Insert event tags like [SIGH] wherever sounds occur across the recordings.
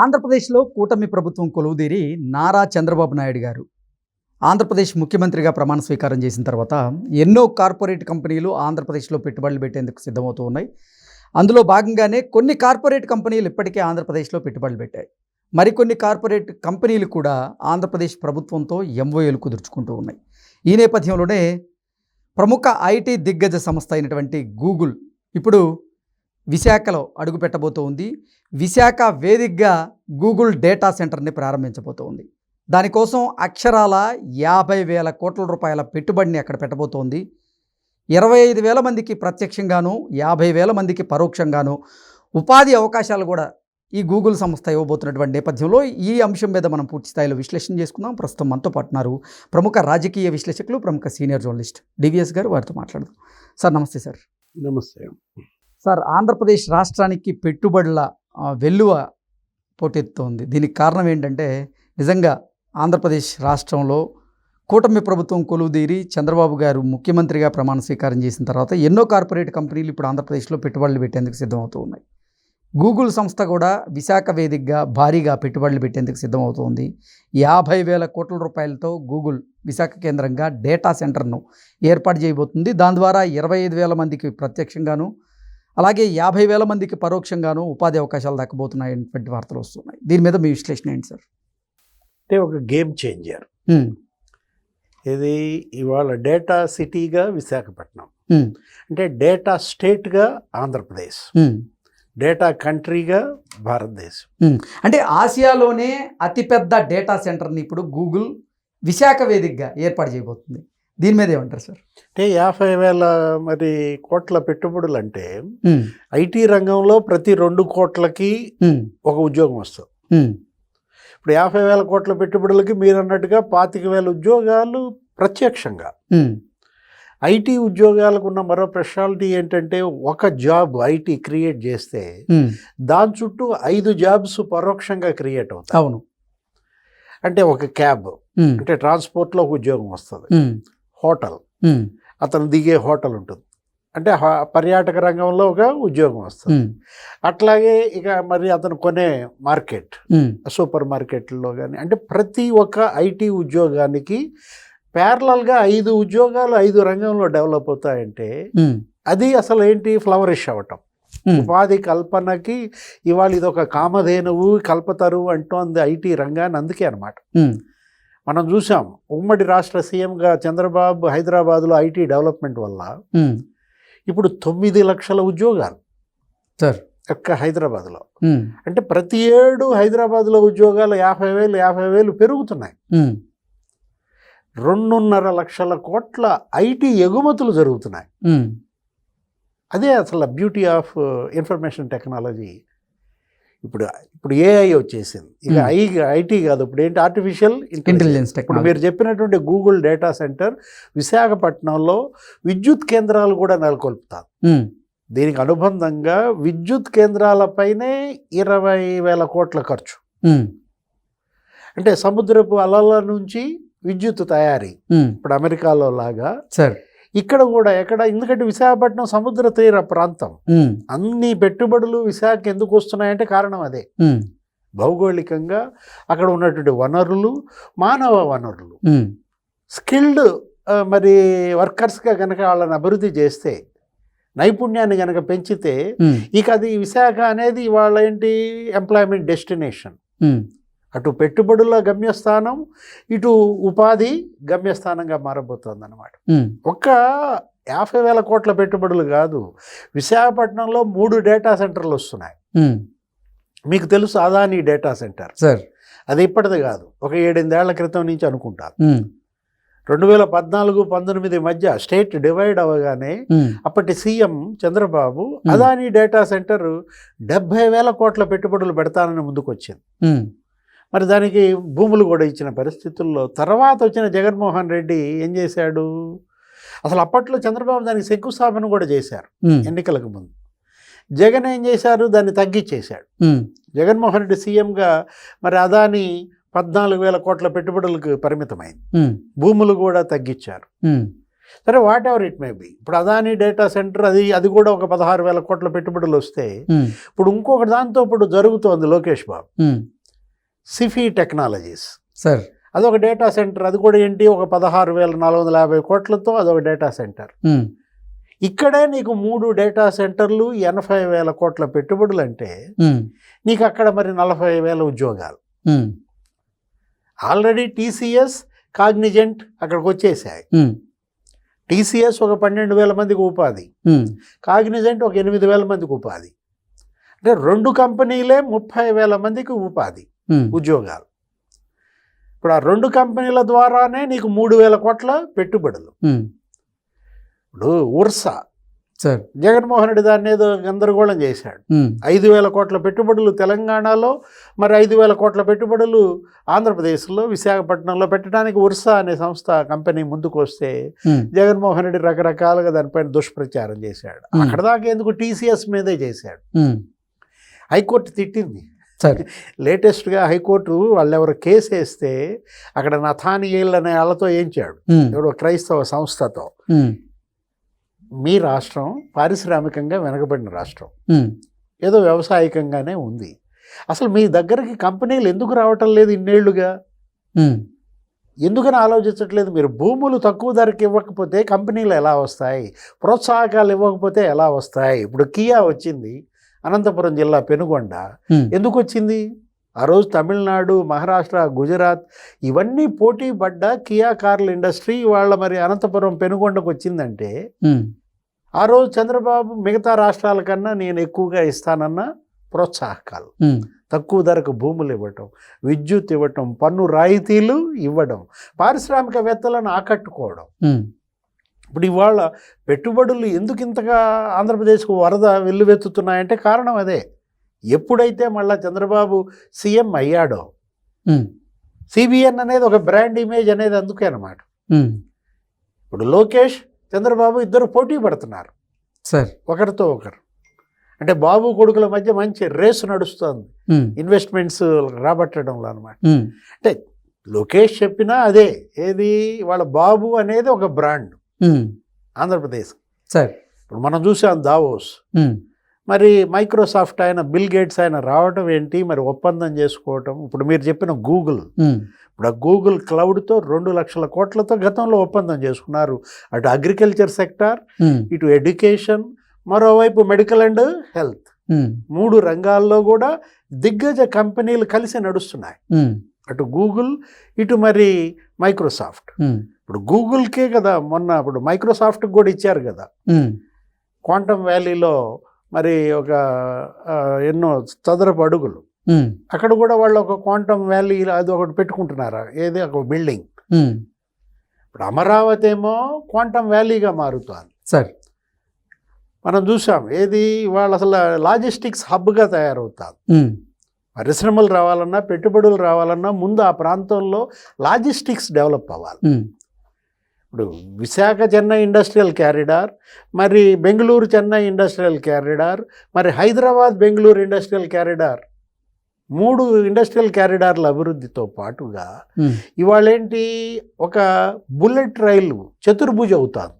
ఆంధ్రప్రదేశ్లో కూటమి ప్రభుత్వం కొలువుదీరి నారా చంద్రబాబు నాయుడు గారు. ఆంధ్రప్రదేశ్ ముఖ్యమంత్రిగా ప్రమాణ స్వీకారం చేసిన తర్వాత ఎన్నో కార్పొరేట్ కంపెనీలు ఆంధ్రప్రదేశ్లో పెట్టుబడులు పెట్టేందుకు సిద్ధమవుతూ ఉన్నాయి. అందులో భాగంగానే కొన్ని కార్పొరేట్ కంపెనీలు ఇప్పటికే ఆంధ్రప్రదేశ్లో పెట్టుబడులు పెట్టాయి. మరికొన్ని కార్పొరేట్ కంపెనీలు కూడా ఆంధ్రప్రదేశ్ ప్రభుత్వంతో ఎంఓఏలు కుదుర్చుకుంటూ ఉన్నాయి. ఈ నేపథ్యంలోనే ప్రముఖ ఐటీ దిగ్గజ సంస్థ అయినటువంటి గూగుల్ ఇప్పుడు విశాఖలో అడుగు పెట్టబోతోంది విశాఖ వేదికగా గూగుల్ డేటా సెంటర్ని ప్రారంభించబోతోంది. దానికోసం అక్షరాల యాభై వేల కోట్ల రూపాయల పెట్టుబడిని అక్కడ పెట్టబోతోంది. ఇరవై ఐదు వేల మందికి ప్రత్యక్షంగాను యాభై వేల మందికి పరోక్షంగాను ఉపాధి అవకాశాలు కూడా ఈ గూగుల్ సంస్థ ఇవ్వబోతున్నటువంటి నేపథ్యంలో ఈ అంశం మీద మనం పూర్తి స్థాయిలో విశ్లేషణ చేసుకుందాం. ప్రస్తుతం మనతో పాటున్నారు ప్రముఖ రాజకీయ విశ్లేషకులు ప్రముఖ సీనియర్ జర్నలిస్ట్ డివిఎస్ గారు. వారితో మాట్లాడదాం. సార్ నమస్తే సార్. నమస్తే. సార్ ఆంధ్రప్రదేశ్ రాష్ట్రానికి పెట్టుబడుల వెల్లువ పోటెత్తుంది దీనికి కారణం ఏంటంటే నిజంగా ఆంధ్రప్రదేశ్ రాష్ట్రంలో కూటమి ప్రభుత్వం కొలువుదీరి చంద్రబాబు గారు ముఖ్యమంత్రిగా ప్రమాణ స్వీకారం చేసిన తర్వాత ఎన్నో కార్పొరేట్ కంపెనీలు ఇప్పుడు ఆంధ్రప్రదేశ్లో పెట్టుబడులు పెట్టేందుకు సిద్ధమవుతూ ఉన్నాయి గూగుల్ సంస్థ కూడా విశాఖ వేదికగా భారీగా పెట్టుబడులు పెట్టేందుకు సిద్ధమవుతోంది. యాభై వేల కోట్ల రూపాయలతో గూగుల్ విశాఖ కేంద్రంగా డేటా సెంటర్ను ఏర్పాటు చేయబోతుంది. దాని ద్వారా ఇరవై ఐదు వేల మందికి ప్రత్యక్షంగాను అలాగే యాభై వేల మందికి పరోక్షంగాను ఉపాధి అవకాశాలు దక్కబోతున్నాయనేటువంటి వార్తలు వస్తున్నాయి. దీని మీద మీ విశ్లేషణ ఏంటి సార్? అంటే ఒక గేమ్ చేంజర్. ఇది ఇవాళ డేటా సిటీగా విశాఖపట్నం. అంటే డేటా స్టేట్గా ఆంధ్రప్రదేశ్. డేటా కంట్రీగా భారతదేశం. అంటే ఆసియాలోనే అతిపెద్ద డేటా సెంటర్ని ఇప్పుడు గూగుల్ విశాఖ వేదికగా ఏర్పాటు చేయబోతుంది. దీని మీద ఏమంటారు సార్? అంటే యాభై వేల మరి కోట్ల పెట్టుబడులు అంటే ఐటీ రంగంలో ప్రతి రెండు కోట్లకి ఒక ఉద్యోగం వస్తుంది. ఇప్పుడు యాభై వేల కోట్ల పెట్టుబడులకి మీరు అన్నట్టుగా పాతిక వేల ఉద్యోగాలు ప్రత్యక్షంగా. ఐటీ ఉద్యోగాలకు ఉన్న మరో స్పెషాలిటీ ఏంటంటే ఒక జాబ్ ఐటీ క్రియేట్ చేస్తే దాని చుట్టూ ఐదు జాబ్స్ పరోక్షంగా క్రియేట్ అవుతాయి. అవును. అంటే ఒక క్యాబ్ అంటే ట్రాన్స్పోర్ట్లో ఒక ఉద్యోగం వస్తుంది. హోటల్. అతను దిగే హోటల్ ఉంటుంది. అంటే పర్యాటక రంగంలో ఒక ఉద్యోగం వస్తుంది. అట్లాగే ఇక మరి అతను కొనే మార్కెట్ సూపర్ మార్కెట్లో కానీ అంటే ప్రతి ఒక్క ఐటీ ఉద్యోగానికి ప్యారలల్గా ఐదు ఉద్యోగాలు ఐదు రంగంలో డెవలప్ అవుతాయంటే అది అసలు ఏంటి? ఫ్లవరిష్ అవ్వటం. ఉపాధి కల్పనకి ఇవాళ ఇది ఒక కామధేనువు కల్పతరు అంటోంది ఐటీ రంగాన్ని అందుకే అనమాట మనం చూసాం ఉమ్మడి రాష్ట్ర సీఎంగా చంద్రబాబు హైదరాబాద్లో ఐటీ డెవలప్మెంట్ వల్ల ఇప్పుడు తొమ్మిది లక్షల ఉద్యోగాలు సార్. ఒక్క హైదరాబాద్లో. అంటే ప్రతి ఏడు హైదరాబాద్లో ఉద్యోగాలు యాభై వేలు యాభై వేలు పెరుగుతున్నాయి. రెండున్నర లక్షల కోట్ల ఐటీ ఎగుమతులు జరుగుతున్నాయి. అదే అసలు బ్యూటీ ఆఫ్ ఇన్ఫర్మేషన్ టెక్నాలజీ ఇప్పుడు ఇప్పుడు ఏఐ వచ్చేసింది. ఇక Hmm. ఐ ఐటీ కాదు ఇప్పుడు ఏంటి? ఆర్టిఫిషియల్ ఇంటెలిజెన్స్ ఇప్పుడు మీరు చెప్పినటువంటి గూగుల్ డేటా సెంటర్ విశాఖపట్నంలో విద్యుత్ కేంద్రాలు కూడా నెలకొల్పుతారు. దీనికి అనుబంధంగా విద్యుత్ కేంద్రాలపైనే ఇరవై వేల కోట్ల ఖర్చు. అంటే సముద్రపు అలల నుంచి విద్యుత్ తయారీ. ఇప్పుడు అమెరికాలో లాగా సార్. ఇక్కడ కూడా ఎక్కడ ఎందుకంటే విశాఖపట్నం సముద్ర తీర ప్రాంతం. అన్ని పెట్టుబడులు విశాఖ ఎందుకు వస్తున్నాయంటే కారణం అదే. భౌగోళికంగా అక్కడ ఉన్నటువంటి వనరులు మానవ వనరులు. స్కిల్డ్ మరి వర్కర్స్గా కనుక వాళ్ళని అభివృద్ధి చేస్తే నైపుణ్యాన్ని కనుక పెంచితే ఇక అది విశాఖ అనేది ఇవాళ ఏంటి ఎంప్లాయ్మెంట్ డెస్టినేషన్. అటు పెట్టుబడుల గమ్యస్థానం ఇటు ఉపాధి గమ్యస్థానంగా మారబోతోంది అనమాట ఒక్క యాభై వేల కోట్ల పెట్టుబడులు కాదు విశాఖపట్నంలో మూడు డేటా సెంటర్లు వస్తున్నాయి. మీకు తెలుసు అదానీ డేటా సెంటర్. సార్. అది ఇప్పటిది కాదు ఒక ఏడెనిమిదేళ్ళ క్రితం నుంచి అనుకుంటారు. రెండు వేల పద్నాలుగు పంతొమ్మిది మధ్య స్టేట్ డివైడ్ అవ్వగానే అప్పటి CM Chandrababu Adani data center డెబ్బై వేల కోట్ల పెట్టుబడులు పెడతానని ముందుకు వచ్చింది మరి దానికి భూములు కూడా ఇచ్చిన పరిస్థితుల్లో తర్వాత వచ్చిన జగన్మోహన్ రెడ్డి ఏం చేశాడు? అసలు అప్పట్లో చంద్రబాబు దానికి శంకుస్థాపన కూడా చేశారు ఎన్నికలకు ముందు. జగన్ ఏం చేశారు? దాన్ని తగ్గించేశాడు. జగన్మోహన్ రెడ్డి సీఎంగా మరి అదాని పద్నాలుగు వేల కోట్ల పెట్టుబడులకు పరిమితమైంది. భూములు కూడా తగ్గించారు. సరే whatever it may be ఇప్పుడు అదాని డేటా సెంటర్ అది అది కూడా ఒక పదహారు వేల కోట్ల పెట్టుబడులు వస్తే ఇప్పుడు ఇంకొక దాంతో ఇప్పుడు జరుగుతోంది Lokesh Babu. Sify technologies. Sir. అదొక డేటా సెంటర్ అది కూడా ఏంటి? ఒక పదహారు వేల నాలుగు వందల యాభై కోట్లతో అదొక డేటా సెంటర్. ఇక్కడే నీకు మూడు డేటా సెంటర్లు ఎనభై వేల కోట్ల పెట్టుబడులు అంటే నీకు అక్కడ మరి నలభై వేల ఉద్యోగాలు. ఆల్రెడీ టీసీఎస్ కాగ్నిజెంట్ అక్కడికి వచ్చేసాయి. టీసీఎస్ ఒక పన్నెండు వేల మందికి ఉపాధి. కాగ్నిజెంట్ ఒక ఎనిమిది వేల మందికి ఉపాధి. అంటే రెండు కంపెనీలే ముప్పై వేల మందికి ఉపాధి. ఉద్యోగాలు. ఇప్పుడు ఆ రెండు కంపెనీల ద్వారానే నీకు మూడు వేల కోట్ల పెట్టుబడులు. ఇప్పుడు ఉర్సా సార్. జగన్మోహన్ రెడ్డి దాన్ని ఏదో గందరగోళం చేశాడు. ఐదు వేల కోట్ల పెట్టుబడులు తెలంగాణలో మరి ఐదు వేల కోట్ల పెట్టుబడులు ఆంధ్రప్రదేశ్లో విశాఖపట్నంలో పెట్టడానికి ఉర్సా అనే సంస్థ కంపెనీ ముందుకు వస్తే జగన్మోహన్ రెడ్డి రకరకాలుగా దానిపైన దుష్ప్రచారం చేశాడు. అక్కడ దాకా ఎందుకు టీసీఎస్ మీదే చేశాడు? హైకోర్టు తిట్టింది. సార్ లేటెస్ట్గా హైకోర్టు వాళ్ళు ఎవరు కేసు వేస్తే అక్కడ నథానియేల్ అనే వాళ్ళతో ఏంచాడు ఉమ్, ఎవడో క్రైస్తవ సంస్థతో. మీ రాష్ట్రం పారిశ్రామికంగా వెనకబడిన రాష్ట్రం. ఏదో వ్యవసాయకంగానే ఉంది. అసలు మీ దగ్గరికి కంపెనీలు ఎందుకు రావటం లేదు ఇన్నేళ్ళుగా? ఎందుకని ఆలోచించట్లేదు? మీరు భూములు తక్కువ ధరకి ఇవ్వకపోతే కంపెనీలు ఎలా వస్తాయి? ప్రోత్సాహకాలు ఇవ్వకపోతే ఎలా వస్తాయి? ఇప్పుడు కియా వచ్చింది. అనంతపురం జిల్లా పెనుగొండ. ఎందుకు వచ్చింది ఆ రోజు తమిళనాడు మహారాష్ట్ర గుజరాత్ ఇవన్నీ పోటీ పడ్డ కియా కార్ల ఇండస్ట్రీ వాళ్ళ మరి అనంతపురం పెనుగొండకు వచ్చిందంటే ఆ రోజు చంద్రబాబు మిగతా రాష్ట్రాల కన్నా నేను ఎక్కువగా ఇస్తానన్న ప్రోత్సాహకాలు. తక్కువ ధరకు భూములు ఇవ్వటం విద్యుత్ ఇవ్వటం పన్ను రాయితీలు ఇవ్వడం పారిశ్రామికవేత్తలను ఆకట్టుకోవడం. ఇప్పుడు ఇవాళ పెట్టుబడులు ఎందుకు ఇంతగా ఆంధ్రప్రదేశ్కు వరద వెల్లువెత్తుతున్నాయంటే కారణం అదే. ఎప్పుడైతే మళ్ళా చంద్రబాబు సీఎం అయ్యాడో సిబిఎన్ అనేది ఒక బ్రాండ్ ఇమేజ్ అనేది అందుకే అనమాట ఇప్పుడు లోకేష్ చంద్రబాబు ఇద్దరు పోటీ పడుతున్నారు. సార్. ఒకరితో ఒకరు. అంటే బాబు కొడుకుల మధ్య మంచి రేసు నడుస్తోంది. ఇన్వెస్ట్మెంట్స్ రాబట్టడంలో అనమాట ఉమ్, లోకేష్ చెప్పినా అదే. ఏది? వాళ్ళ బాబు అనేది ఒక బ్రాండ్. ఆంధ్రప్రదేశ్. సార్. ఇప్పుడు మనం చూసాం దావోస్. మరి మైక్రోసాఫ్ట్ ఆయన బిల్ గేట్స్ ఆయన రావటం ఏంటి? మరి ఒప్పందం చేసుకోవటం. ఇప్పుడు మీరు చెప్పిన గూగుల్. ఇప్పుడు ఆ గూగుల్ క్లౌడ్తో రెండు లక్షల కోట్లతో గతంలో ఒప్పందం చేసుకున్నారు. అటు అగ్రికల్చర్ సెక్టార్ ఇటు ఎడ్యుకేషన్ మరోవైపు మెడికల్ అండ్ హెల్త్. మూడు రంగాల్లో కూడా దిగ్గజ కంపెనీలు కలిసి నడుస్తున్నాయి. అటు గూగుల్ ఇటు మరి మైక్రోసాఫ్ట్. ఇప్పుడు గూగుల్కే కదా మొన్న ఇప్పుడు మైక్రోసాఫ్ట్కి కూడా ఇచ్చారు కదా. క్వాంటమ్ వ్యాలీలో మరి ఒక ఎన్నో చదరపు అడుగులు. అక్కడ కూడా వాళ్ళు ఒక క్వాంటమ్ వ్యాలీ అది ఒకటి పెట్టుకుంటున్నారు? ఏది? ఒక బిల్డింగ్. ఇప్పుడు అమరావతి ఏమో క్వాంటమ్ వ్యాలీగా మారుతోంది. సార్. మనం చూసాం ఏది? వాళ్ళు అసలు లాజిస్టిక్స్ హబ్గా తయారవుతారు పరిశ్రమలు రావాలన్నా పెట్టుబడులు రావాలన్నా ముందు ఆ ప్రాంతంలో లాజిస్టిక్స్ డెవలప్ అవ్వాలి. ఇప్పుడు విశాఖ చెన్నై ఇండస్ట్రియల్ క్యారిడార్ మరి బెంగళూరు చెన్నై ఇండస్ట్రియల్ క్యారిడార్ మరి హైదరాబాద్ బెంగళూరు ఇండస్ట్రియల్ క్యారిడార్ మూడు ఇండస్ట్రియల్ క్యారిడార్ల అభివృద్ధితో పాటుగా ఉమ్, ఇవాళ ఏంటి ఒక బుల్లెట్ రైలు చతుర్భుజ అవుతాను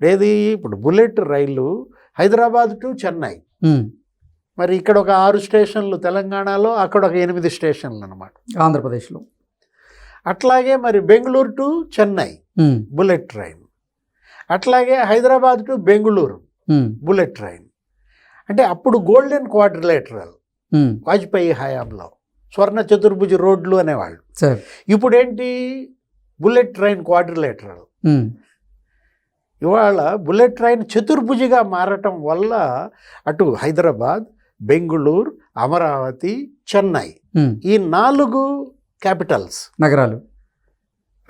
ఏది? ఇప్పుడు బుల్లెట్ రైలు హైదరాబాద్ టు చెన్నై. మరి ఇక్కడ ఒక ఆరు స్టేషన్లు తెలంగాణలో అక్కడ ఒక ఎనిమిది స్టేషన్లు అనమాట ఆంధ్రప్రదేశ్లో. అట్లాగే మరి Bengaluru to Chennai bullet train. అట్లాగే Hyderabad to Bengaluru bullet train. అంటే అప్పుడు గోల్డెన్ క్వాడ్రిలేటరల్ వాజ్పేయి హయాంలో స్వర్ణ చతుర్భుజ రోడ్లు అనేవాళ్ళు. ఇప్పుడు ఏంటి బుల్లెట్ ట్రైన్ క్వాడ్రిలేటరల్. ఇవాళ బుల్లెట్ ట్రైన్ చతుర్భుజిగా మారటం వల్ల అటు హైదరాబాద్ బెంగుళూరు అమరావతి చెన్నై ఈ నాలుగు క్యాపిటల్స్ నగరాలు.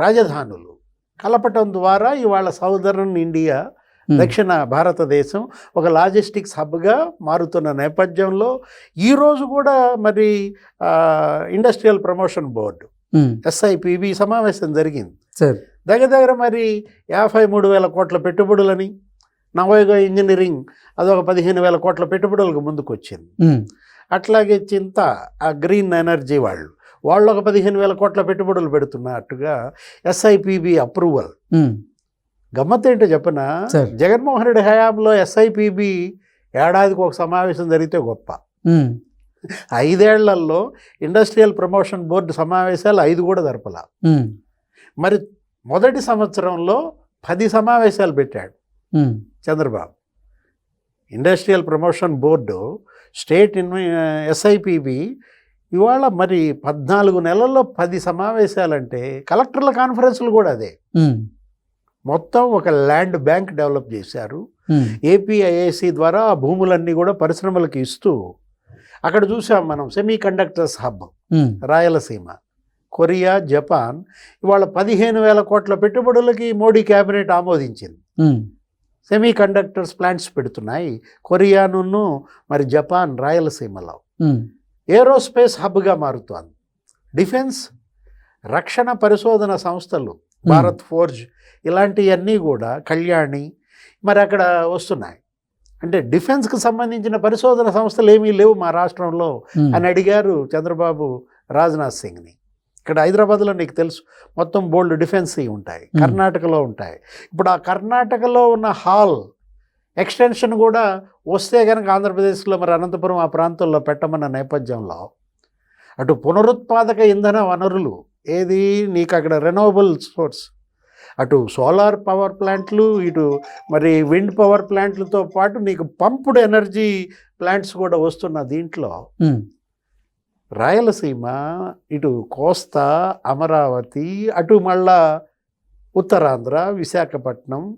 రాజధానులు. కలపటం ద్వారా ఇవాళ సౌదర్న్ ఇండియా దక్షిణ భారతదేశం ఒక లాజిస్టిక్స్ హబ్గా మారుతున్న నేపథ్యంలో ఈరోజు కూడా మరి ఇండస్ట్రియల్ ప్రమోషన్ బోర్డు ఎస్ఐపిబి సమావేశం జరిగింది. సార్. దగ్గర దగ్గర మరి యాభై మూడు వేల కోట్ల పెట్టుబడులని నవయుగ ఇంజనీరింగ్ అదొక పదిహేను వేల కోట్ల పెట్టుబడులకు ముందుకు వచ్చింది అట్లాగే చింత ఆ గ్రీన్ ఎనర్జీ వాళ్ళు వాళ్ళు ఒక పదిహేను వేల కోట్ల పెట్టుబడులు పెడుతున్నట్టుగా ఎస్ఐపిబి అప్రూవల్. గమ్మత్ ఏంటో చెప్పనా. జగన్మోహన్ రెడ్డి హయాంలో ఎస్ఐపిబి ఏడాదికి ఒక సమావేశం జరిగితే గొప్ప. ఐదేళ్ళలో ఇండస్ట్రియల్ ప్రమోషన్ బోర్డు సమావేశాలు ఐదు కూడా జరపల. మరి మొదటి సంవత్సరంలో పది సమావేశాలు పెట్టాడు. Chandrababu. Industrial promotion board state ఇన్వె SIPB ఇవాళ మరి పద్నాలుగు నెలల్లో పది సమావేశాలంటే కలెక్టర్ల కాన్ఫరెన్స్లు కూడా అదే. ఉమ్, మొత్తం ఒక ల్యాండ్ బ్యాంక్ డెవలప్ చేశారు. ఉమ్, ఏపీఐఏసి ద్వారా ఆ భూములన్నీ కూడా పరిశ్రమలకు ఇస్తూ అక్కడ చూసాం మనం semiconductors hub Rayalaseema Korea Japan ఇవాళ పదిహేను వేల కోట్ల పెట్టుబడులకి మోడీ క్యాబినెట్ ఆమోదించింది. సెమీ కండక్టర్స్ ప్లాంట్స్ పెడుతున్నాయి. కొరియాను మరి జపాన్ రాయలసీమలో. ఏరోస్పేస్ హబ్గా మారుతోంది. డిఫెన్స్ రక్షణ పరిశోధన సంస్థలు భారత్ ఫోర్జ్ ఇలాంటివన్నీ కూడా కళ్యాణి మరి అక్కడ వస్తున్నాయి. అంటే డిఫెన్స్కి సంబంధించిన పరిశోధన సంస్థలు ఏమీ లేవు మా రాష్ట్రంలో అని అడిగారు చంద్రబాబు రాజ్నాథ్ సింగ్ని. ఇక్కడ హైదరాబాద్లో నీకు తెలుసు మొత్తం బోల్డ్ డిఫెన్స్ ఉంటాయి. కర్ణాటకలో ఉంటాయి. ఇప్పుడు ఆ కర్ణాటకలో ఉన్న హాల్ ఎక్స్టెన్షన్ కూడా వస్తే కనుక ఆంధ్రప్రదేశ్లో మరి అనంతపురం ఆ ప్రాంతంలో పెట్టమన్న నేపథ్యంలో అటు పునరుత్పాదక ఇంధన వనరులు ఏది నీకు అక్కడ రెనోవబుల్ సోర్స్ అటు సోలార్ పవర్ ప్లాంట్లు ఇటు మరి విండ్ పవర్ ప్లాంట్లతో పాటు నీకు పంప్డ్ ఎనర్జీ ప్లాంట్స్ కూడా వస్తున్న దీంట్లో రాయలసీమ ఇటు కోస్తా అమరావతి అటు మళ్ళా ఉత్తరాంధ్ర విశాఖపట్నం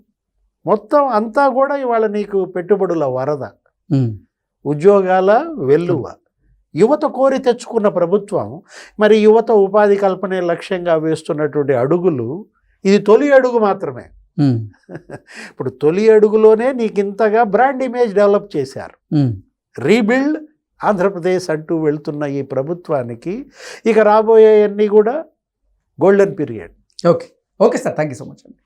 మొత్తం అంతా కూడా ఇవాళ నీకు పెట్టుబడుల వరద. ఉద్యోగాల వెల్లువ. యువత కోరి తెచ్చుకున్న ప్రభుత్వం మరి యువత ఉపాధి కల్పనే లక్ష్యంగా వేస్తున్నటువంటి అడుగులు ఇది తొలి అడుగు మాత్రమే. [LAUGHS] ఇప్పుడు తొలి అడుగులోనే నీకు ఇంతగా బ్రాండ్ ఇమేజ్ డెవలప్ చేశారు. రీబిల్డ్ ఆంధ్రప్రదేశ్ అంటూ వెళ్తున్న ఈ ప్రభుత్వానికి ఇక రాబోయేవన్నీ కూడా golden period. Okay. Okay sir. Thank you so much అండి.